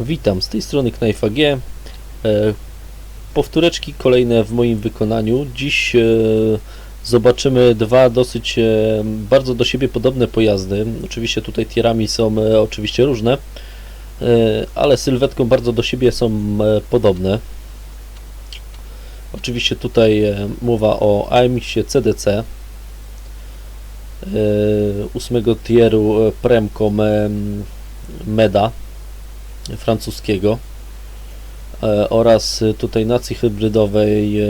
Witam, z tej strony Knajfa G. E, powtóreczki kolejne w moim wykonaniu. Dziś e, zobaczymy dwa dosyć e, bardzo do siebie podobne pojazdy. Oczywiście tutaj tierami są e, oczywiście różne, ale sylwetką bardzo do siebie są podobne. Oczywiście tutaj e, mowa o AMX-ie CDC e, ósmego tieru e, Premcom e, Meda francuskiego e, oraz e, tutaj nacji hybrydowej e,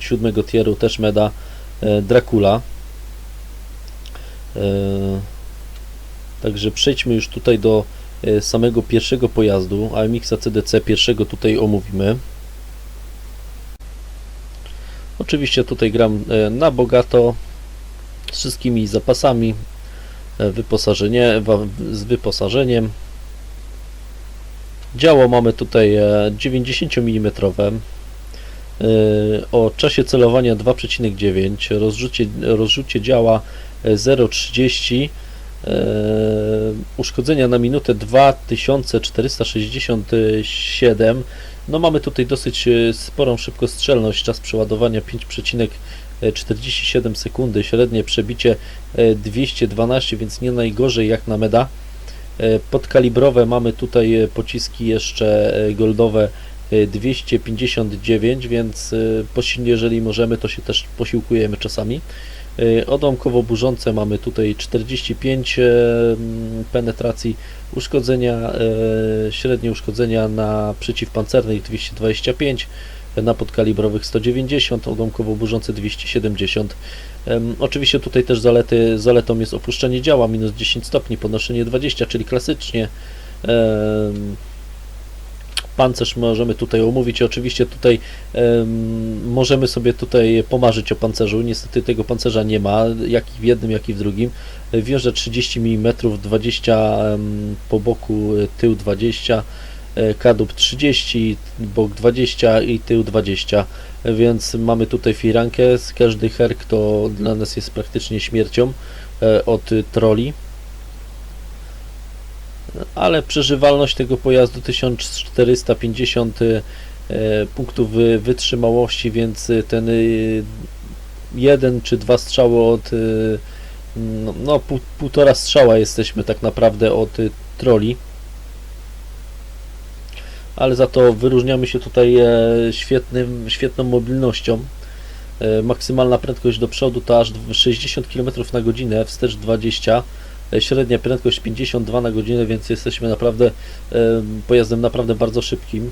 siódmego tieru też meda e, Dracula. E, Także przejdźmy już tutaj do e, samego pierwszego pojazdu, AMX CDC pierwszego tutaj omówimy. Oczywiście tutaj gram e, na bogato z wszystkimi zapasami, e, wyposażenie, z wyposażeniem. Działo mamy tutaj e, 90 mm e, o czasie celowania 2,9 rozrzucie, rozrzucie działa e, 0,30 e, uszkodzenia na minutę 2467 no mamy tutaj dosyć e, sporą szybkostrzelność. Czas przeładowania 5,47 sekundy. Średnie przebicie e, 212 więc nie najgorzej jak na meda. E, Podkalibrowe mamy tutaj e, pociski jeszcze e, goldowe e, 259, więc e, jeżeli możemy, to się też posiłkujemy czasami. E, Odłamkowo burzące mamy tutaj 45 e, mm, penetracji, uszkodzenia, e, średnie uszkodzenia na przeciwpancernych 225, na podkalibrowych 190, odłamkowo burzące 270. Em, Oczywiście tutaj też zalety, zaletą jest opuszczenie działa minus 10 stopni, podnoszenie 20, czyli klasycznie. Pancerz możemy tutaj omówić. Oczywiście tutaj em, możemy sobie tutaj pomarzyć o pancerzu. Niestety tego pancerza nie ma, jak i w jednym, jak i w drugim. Wiąże 30 mm, 20 em, po boku, tył 20, e, kadłub 30, bok 20 i tył 20 więc mamy tutaj firankę. Każdy herk to dla nas jest praktycznie śmiercią e, od troli. Ale przeżywalność tego pojazdu 1450 e, punktów wy- wytrzymałości, więc y, ten y, jeden czy dwa strzały od no, no pół, półtora strzała jesteśmy tak naprawdę od troli ale za to wyróżniamy się tutaj e, świetnym, świetną mobilnością. E, Maksymalna prędkość do przodu to aż 60 km na godzinę, wstecz 20, e, średnia prędkość 52 na godzinę, więc jesteśmy naprawdę e, pojazdem naprawdę bardzo szybkim.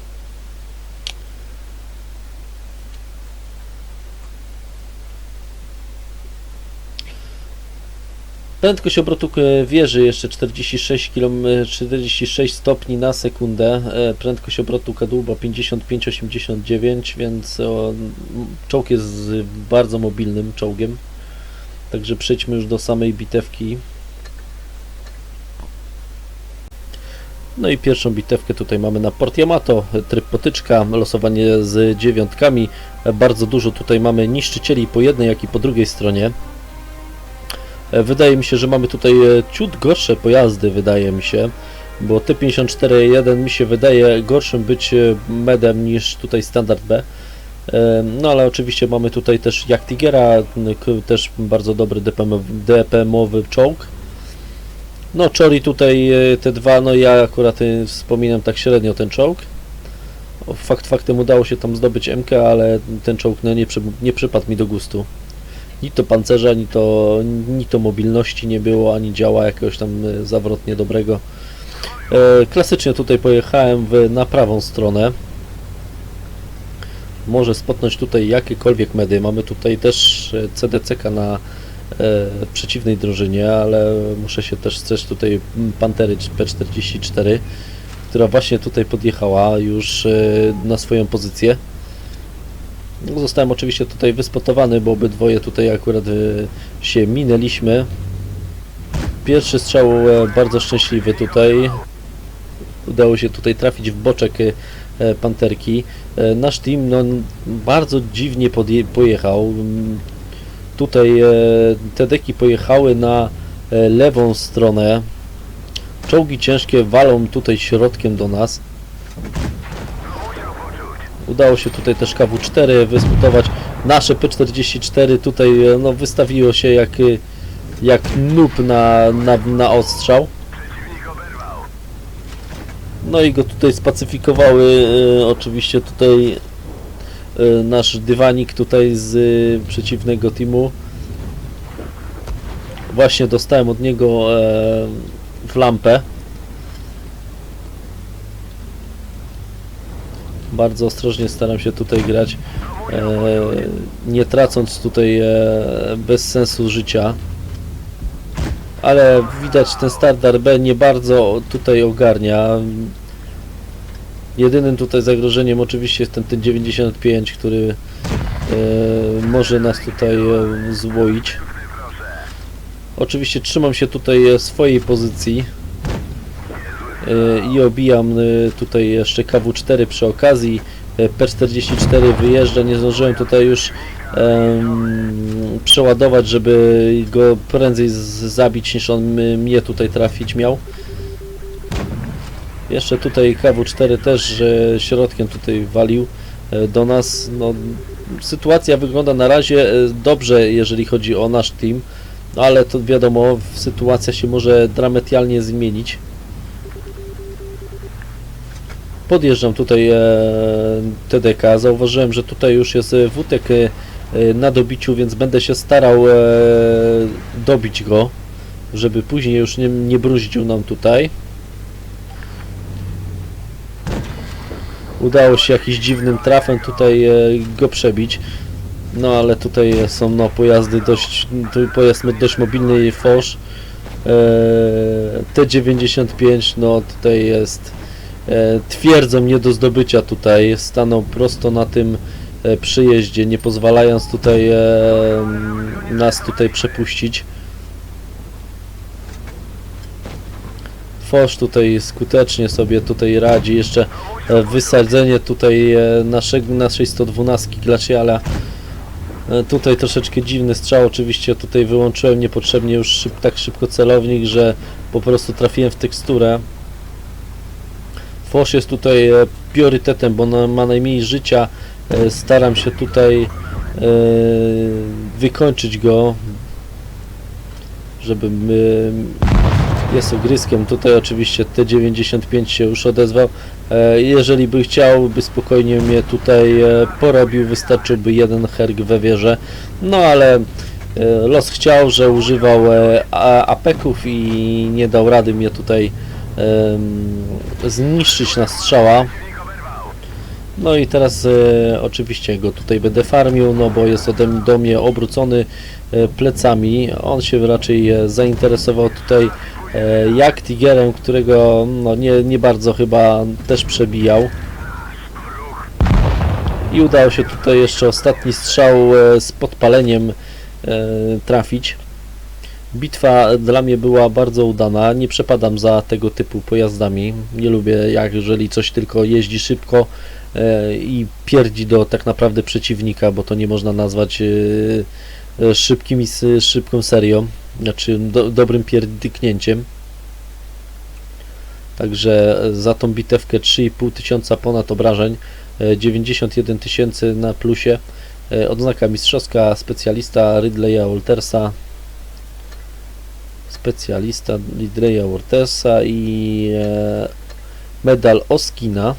Prędkość obrotu e, wieży jeszcze 46 km, 46 stopni na sekundę. e, Prędkość obrotu kadłuba 55-89, więc czołg jest bardzo mobilnym czołgiem. Także przejdźmy już do samej bitewki. No i pierwszą bitewkę tutaj mamy na Port Yamato, tryb potyczka, losowanie z dziewiątkami. Bardzo dużo tutaj mamy niszczycieli po jednej, jak i po drugiej stronie. Wydaje mi się, że mamy tutaj e, ciut gorsze pojazdy, wydaje mi się, bo T54.1 mi się wydaje gorszym być e, medem niż tutaj standard B. E, No ale oczywiście mamy tutaj też jak Tigera, też bardzo dobry DPM-owy, DPM-owy czołg. No Chori tutaj e, te dwa, no ja akurat e, wspominam tak średnio ten czołg. Fakt faktem udało się tam zdobyć MK, ale ten czołg no, nie, przy, nie przypadł mi do gustu ni to pancerza, ani to, ni to mobilności nie było, ani działa jakiegoś tam e, zawrotnie dobrego. E, klasycznie tutaj pojechałem w, na prawą stronę. Może spotnąć tutaj jakiekolwiek medy. Mamy tutaj też CDCK na przeciwnej drużynie, ale muszę się też też tutaj Pantery P44, która właśnie tutaj podjechała już e, na swoją pozycję. No, Zostałem oczywiście tutaj wyspotowany, bo obydwoje tutaj akurat y, się minęliśmy. Pierwszy strzał e, bardzo szczęśliwy tutaj. Udało się tutaj trafić w boczek e, Panterki. E, Nasz team no, bardzo dziwnie pojechał. Tutaj e, te deki pojechały na e, lewą stronę. Czołgi ciężkie walą tutaj środkiem do nas. Udało się tutaj też KW4 wysputować. Nasze P44 tutaj e, no, wystawiło się jak, jak noob na, na, na ostrzał. No i go tutaj spacyfikowały e, oczywiście tutaj nasz dywanik tutaj z e, przeciwnego teamu. Właśnie dostałem od niego e, w lampę. Bardzo ostrożnie staram się tutaj grać, e, nie tracąc tutaj e, bez sensu życia. Ale widać ten start RB nie bardzo tutaj ogarnia. Jedynym tutaj zagrożeniem oczywiście jest ten, ten 95, który e, może nas tutaj e, złoić. Oczywiście trzymam się tutaj e, swojej pozycji e, i obijam e, tutaj jeszcze KW4 przy okazji. E, P44 wyjeżdża, nie zdążyłem tutaj już em, przeładować, żeby go prędzej zabić niż on mnie tutaj trafić miał. Jeszcze tutaj KW4 też środkiem tutaj walił e, do nas. No, sytuacja wygląda na razie e, dobrze, jeżeli chodzi o nasz team, ale to wiadomo, sytuacja się może dramatycznie zmienić. Podjeżdżam tutaj e, TDK. Zauważyłem, że tutaj już jest wutek na dobiciu, więc będę się starał dobić go, żeby później już nie, nie bruździł nam tutaj. Udało się jakiś dziwnym trafem tutaj e, go przebić. No ale tutaj są no, pojazdy dość, pojazd dość mobilny i Foch. E, T95 no tutaj jest e, twierdzą nie do zdobycia tutaj. Stanął prosto na tym e, przyjeździe, nie pozwalając tutaj nas tutaj przepuścić. Foch tutaj skutecznie sobie tutaj radzi. Jeszcze e, wysadzenie tutaj e, naszego, naszej 112 Glaciala. Tutaj troszeczkę dziwny strzał, oczywiście tutaj wyłączyłem niepotrzebnie już szyb, tak szybko celownik, że po prostu trafiłem w teksturę. Foch jest tutaj e, priorytetem, bo ma najmniej życia. Staram się tutaj wykończyć go, żeby jest ogryskiem. Tutaj oczywiście T95 się już odezwał. E, Jeżeli by chciał, by spokojnie mnie tutaj e, porobił, wystarczyłby jeden herg we wieżę. No ale e, los chciał, że używał apeków i nie dał rady mnie tutaj zniszczyć na strzała. No i teraz e, oczywiście go tutaj będę farmił, no bo jest ode do mnie obrócony e, plecami. On się raczej zainteresował tutaj jak Tigerem, którego no, nie, nie bardzo chyba też przebijał. I udało się tutaj jeszcze ostatni strzał e, z podpaleniem e, trafić. Bitwa dla mnie była bardzo udana. Nie przepadam za tego typu pojazdami. Nie lubię, jak jeżeli coś tylko jeździ szybko e, i pierdzi do tak naprawdę przeciwnika, bo to nie można nazwać e, e, szybkim i s- szybką serią, znaczy do, dobrym pierdyknięciem. Także za tą bitewkę 3,5 tysiąca ponad obrażeń, e, 91 tysięcy na plusie, e, odznaka mistrzowska specjalista Ridleya Waltersa, specjalista Ridleya Waltersa i e, medal Oskina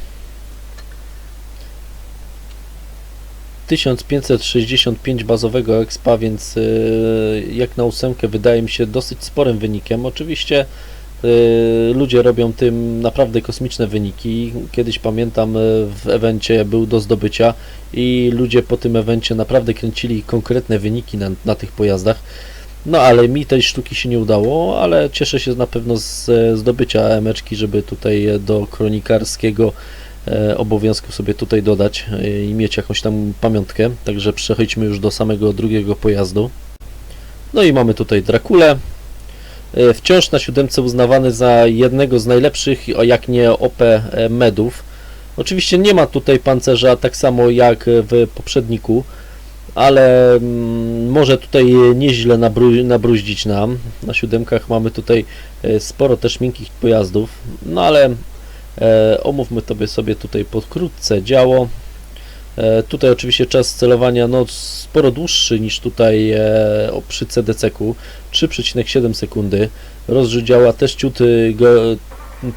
1565 bazowego expa, więc y, jak na ósemkę wydaje mi się dosyć sporym wynikiem. Oczywiście y, ludzie robią tym naprawdę kosmiczne wyniki. Kiedyś pamiętam y, w evencie był do zdobycia i ludzie po tym evencie naprawdę kręcili konkretne wyniki na, na tych pojazdach. No ale mi tej sztuki się nie udało, ale cieszę się na pewno z e, zdobycia emeczki, żeby tutaj e, do kronikarskiego e, obowiązku sobie tutaj dodać e, i mieć jakąś tam pamiątkę. Także przechodźmy już do samego drugiego pojazdu. No i mamy tutaj Drakulę. E, Wciąż na siódemce uznawany za jednego z najlepszych, jak nie OP medów. Oczywiście nie ma tutaj pancerza tak samo jak w poprzedniku, ale mm, może tutaj nieźle nabru- nabruździć nam. Na siódemkach mamy tutaj sporo też miękkich pojazdów, no ale e, omówmy tobie sobie tutaj pokrótce działo. E, tutaj oczywiście czas celowania no, sporo dłuższy niż tutaj e, przy CDC-ku 3,7 sekundy. Rozrzut działa też ciut, y, go,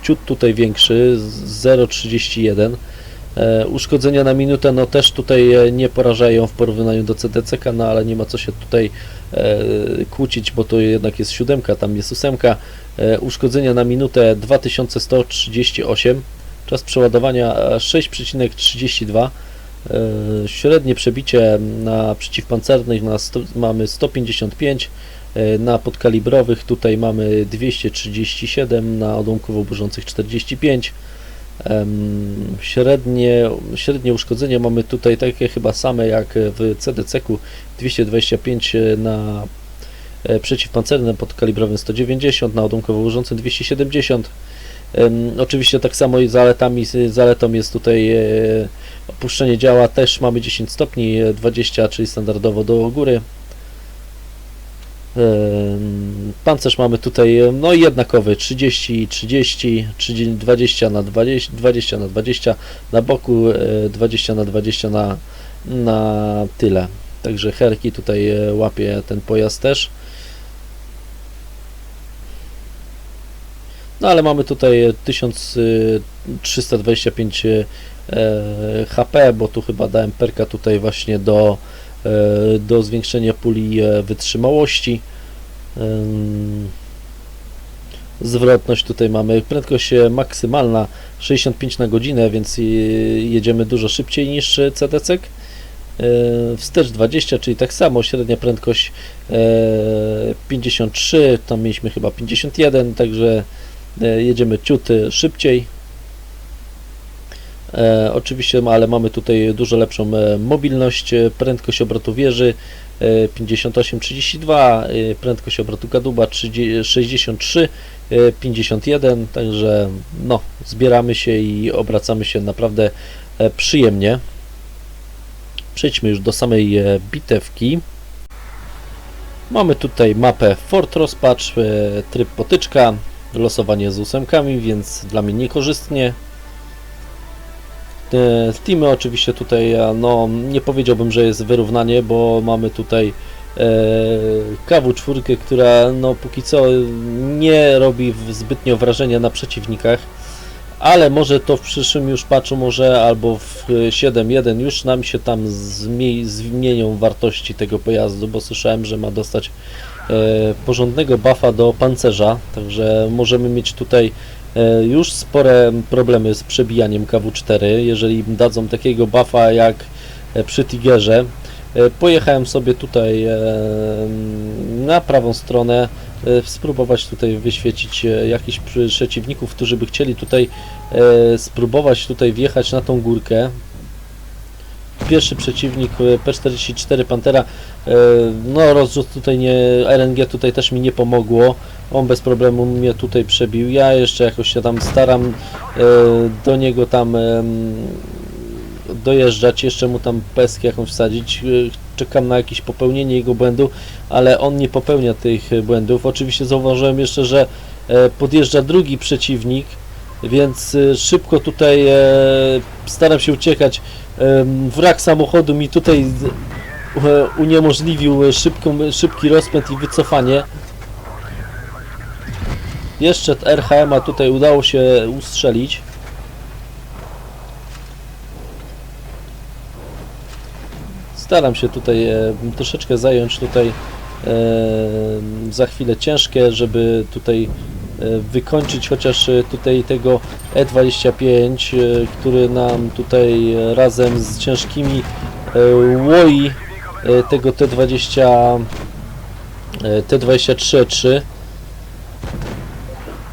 ciut tutaj większy z 0,31. E, uszkodzenia na minutę no też tutaj e, nie porażają w porównaniu do CDC-ka, no ale nie ma co się tutaj e, kłócić, bo to jednak jest siódemka, tam jest ósemka. Uszkodzenia na minutę 2138. Czas przeładowania e, 6,32. E, Średnie przebicie na przeciwpancernych na sto, mamy 155, e, na podkalibrowych tutaj mamy 237, na odłamkowo burzących 45. Średnie, średnie uszkodzenie mamy tutaj takie chyba same jak w CDC-ku 225 na e, przeciwpancernym podkalibrowym 190, na odłamkowo burzącym 270. Em, Oczywiście tak samo i zaletami, zaletą jest tutaj e, opuszczenie działa, też mamy 10 stopni, e, 20, czyli standardowo do góry. Pancerz mamy tutaj e, no jednakowy 30 30 30 20 na 20 20 na 20 na boku e, 20 na 20 na, na tyle. Także herki tutaj e, łapie ten pojazd też. No ale mamy tutaj e, 1325 e, HP, bo tu chyba dałem perka tutaj właśnie do, e, do zwiększenia puli e, wytrzymałości. Ym, Zwrotność tutaj mamy, prędkość e, maksymalna 65 na godzinę, więc e, jedziemy dużo szybciej niż e, CDC. E, Wstecz 20, czyli tak samo, średnia prędkość e, 53, tam mieliśmy chyba 51, także e, jedziemy ciut e, szybciej. E, oczywiście, ale mamy tutaj dużo lepszą e, mobilność, e, prędkość obrotu wieży e, 58-32, e, prędkość obrotu kadłuba 30 63, e, 51, także no, zbieramy się i obracamy się naprawdę przyjemnie. Przejdźmy już do samej bitewki. Mamy tutaj mapę Fort Rozpacz, tryb potyczka, losowanie z ósemkami, więc dla mnie niekorzystnie. E, Teamy oczywiście tutaj, e, no nie powiedziałbym, że jest wyrównanie, bo mamy tutaj e, KW4, która no póki co nie robi zbytnio wrażenia na przeciwnikach, ale może to w przyszłym już patchu może albo w e, 7.1 już nam się tam zmie- zmienią wartości tego pojazdu, bo słyszałem, że ma dostać porządnego buffa do pancerza, także możemy mieć tutaj już spore problemy z przebijaniem KW4, jeżeli dadzą takiego buffa jak e, przy Tigerze. E, Pojechałem sobie tutaj e, na prawą stronę, e, spróbować tutaj wyświecić e, jakichś przeciwników, którzy by chcieli tutaj e, spróbować tutaj wjechać na tą górkę. Pierwszy przeciwnik e, P44 Pantera, e, no rozrzut tutaj nie, RNG tutaj też mi nie pomogło, on bez problemu mnie tutaj przebił, ja jeszcze jakoś się tam staram e, do niego tam dojeżdżać, jeszcze mu tam peskę jakąś wsadzić, e, czekam na jakieś popełnienie jego błędu, ale on nie popełnia tych e, błędów. Oczywiście zauważyłem jeszcze, że e, podjeżdża drugi przeciwnik, więc e, szybko tutaj e, staram się uciekać. Wrak samochodu mi tutaj e, uniemożliwił e, szybką, szybki rozpęd i wycofanie. Jeszcze RHM-a tutaj udało się ustrzelić. Staram się tutaj e, troszeczkę zająć tutaj e, za chwilę ciężkie, żeby tutaj e, wykończyć chociaż e, tutaj tego E25, e, który nam tutaj e, razem z ciężkimi e, łoi tego T20 e, T23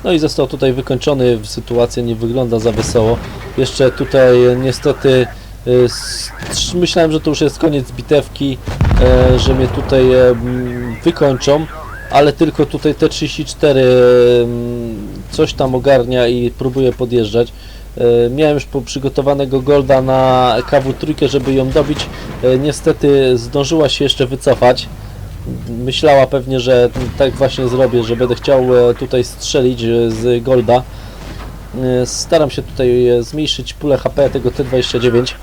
no i został tutaj wykończony, sytuacja nie wygląda za wesoło. Jeszcze tutaj e, niestety e, myślałem, że to już jest koniec bitewki, e, że mnie tutaj e, wykończą, ale tylko tutaj T34 e, m, coś tam ogarnia i próbuje podjeżdżać. E, Miałem już przygotowanego golda na KW trójkę, żeby ją dobić. E, Niestety zdążyła się jeszcze wycofać. Myślała pewnie, że tak właśnie zrobię, że będę chciał e, tutaj strzelić z golda. Staram się tutaj zmniejszyć pulę HP tego T29.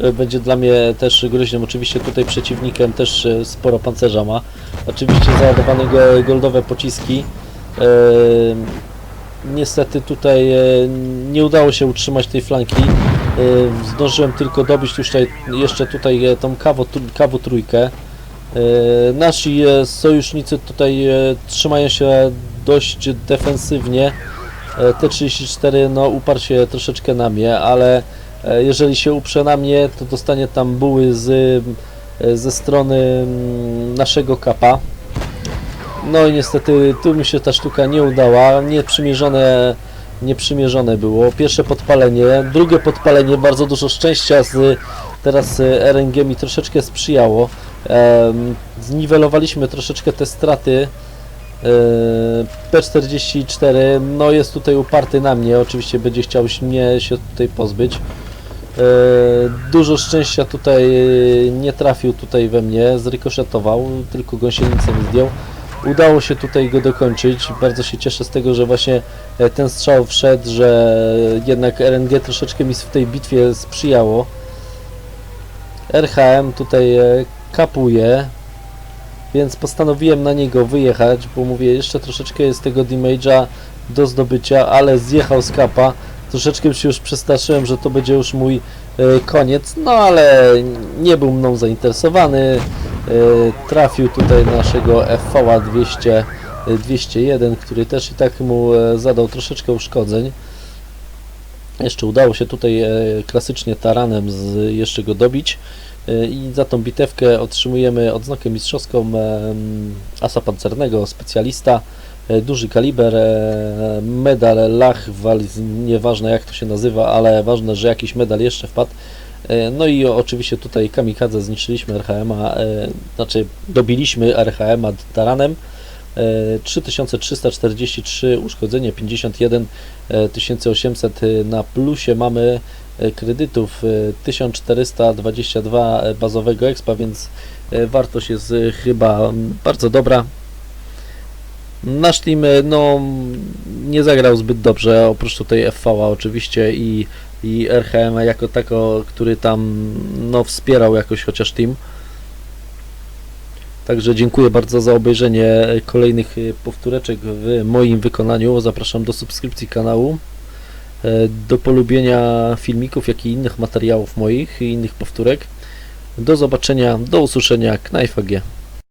E, Będzie dla mnie też groźnym. Oczywiście tutaj przeciwnikiem też sporo pancerza ma. Oczywiście załadowane go- goldowe pociski. Niestety tutaj e, nie udało się utrzymać tej flanki. E, Zdążyłem tylko dobić tutaj, jeszcze tutaj e, tą kawo, kawo trójkę. Nasi sojusznicy tutaj trzymają się dość defensywnie. E, T34 no uparł się troszeczkę na mnie, ale jeżeli się uprze na mnie, to dostanie tam buły z, ze strony mm, naszego kapa. No i niestety tu mi się ta sztuka nie udała, nieprzymierzone, nieprzymierzone było. Pierwsze podpalenie, drugie podpalenie, bardzo dużo szczęścia z teraz RNG mi troszeczkę sprzyjało. Zniwelowaliśmy troszeczkę te straty. E, P44 no jest tutaj uparty na mnie, oczywiście będzie chciał mnie się tutaj pozbyć. E, Dużo szczęścia tutaj nie trafił tutaj we mnie, zrykoszetował, tylko gąsienicę zdjął. Udało się tutaj go dokończyć. Bardzo się cieszę z tego, że właśnie e, ten strzał wszedł, że jednak RNG troszeczkę mi w tej bitwie sprzyjało. RHM tutaj e, kapuje, więc postanowiłem na niego wyjechać, bo mówię, jeszcze troszeczkę jest tego damage'a do zdobycia, ale zjechał z kapa. Troszeczkę się już przestraszyłem, że to będzie już mój e, koniec, no ale nie był mną zainteresowany. E, trafił tutaj naszego FV 200, e, 201, który też i tak mu e, zadał troszeczkę uszkodzeń. Jeszcze udało się tutaj e, klasycznie taranem z, jeszcze go dobić i za tą bitewkę otrzymujemy odznakę mistrzowską asa pancernego, specjalista, duży kaliber, medal Lach, nieważne jak to się nazywa, ale ważne, że jakiś medal jeszcze wpadł. E, No i oczywiście tutaj kamikadze zniszczyliśmy RHM-a, e, znaczy dobiliśmy RHM-a taranem. E, 3343 uszkodzenie, 51 e, 1800 na plusie mamy e, kredytów e, 1422 bazowego expa, więc e, wartość jest e, chyba bardzo dobra. Nasz team e, no, nie zagrał zbyt dobrze, oprócz tutaj FV oczywiście i, i RHM jako tako, który tam no, wspierał jakoś chociaż team. Także dziękuję bardzo za obejrzenie kolejnych e, powtóreczek w moim wykonaniu. Zapraszam do subskrypcji kanału, e, do polubienia filmików, jak i innych materiałów moich i innych powtórek. Do zobaczenia, do usłyszenia, Knajf.